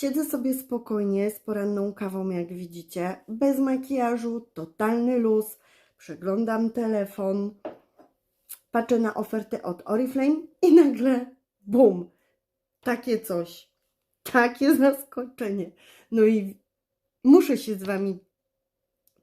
Siedzę sobie spokojnie z poranną kawą, jak widzicie, bez makijażu, totalny luz. Przeglądam telefon, patrzę na ofertę od Oriflame i nagle bum, takie coś, takie zaskoczenie. No i muszę się z Wami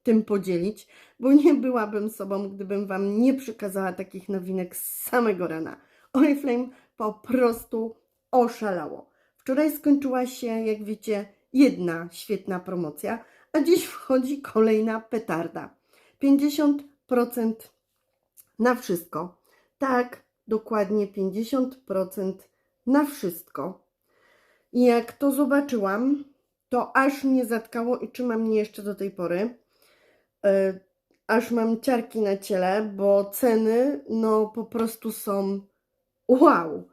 tym podzielić, bo nie byłabym sobą, gdybym Wam nie przekazała takich nowinek z samego rana. Oriflame po prostu oszalało. Wczoraj skończyła się, jak wiecie, jedna świetna promocja, a dziś wchodzi kolejna petarda. 50% na wszystko. Tak, dokładnie 50% na wszystko. I jak to zobaczyłam, to aż mnie zatkało i trzyma mnie jeszcze do tej pory. Yy, aż mam ciarki na ciele, bo ceny no po prostu są wow.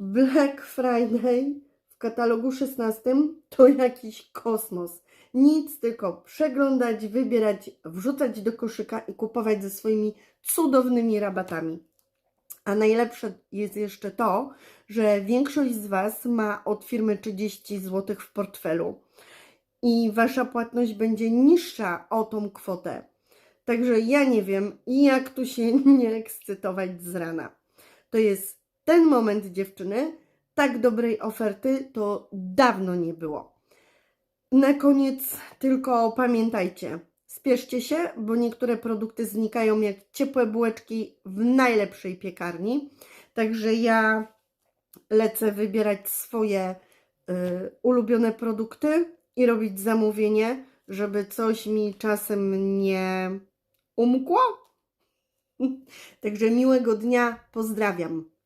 Black Friday w katalogu 16 to jakiś kosmos. Nic, tylko przeglądać, wybierać, wrzucać do koszyka i kupować ze swoimi cudownymi rabatami. A najlepsze jest jeszcze to, że większość z Was ma od firmy 30 zł w portfelu i Wasza płatność będzie niższa o tą kwotę. Także ja nie wiem, jak tu się nie ekscytować z rana. To jest ten moment, dziewczyny. Tak dobrej oferty to dawno nie było. Na koniec tylko pamiętajcie, spieszcie się, bo niektóre produkty znikają jak ciepłe bułeczki w najlepszej piekarni. Także ja lecę wybierać swoje y, ulubione produkty i robić zamówienie, żeby coś mi czasem nie umkło. Także miłego dnia, pozdrawiam.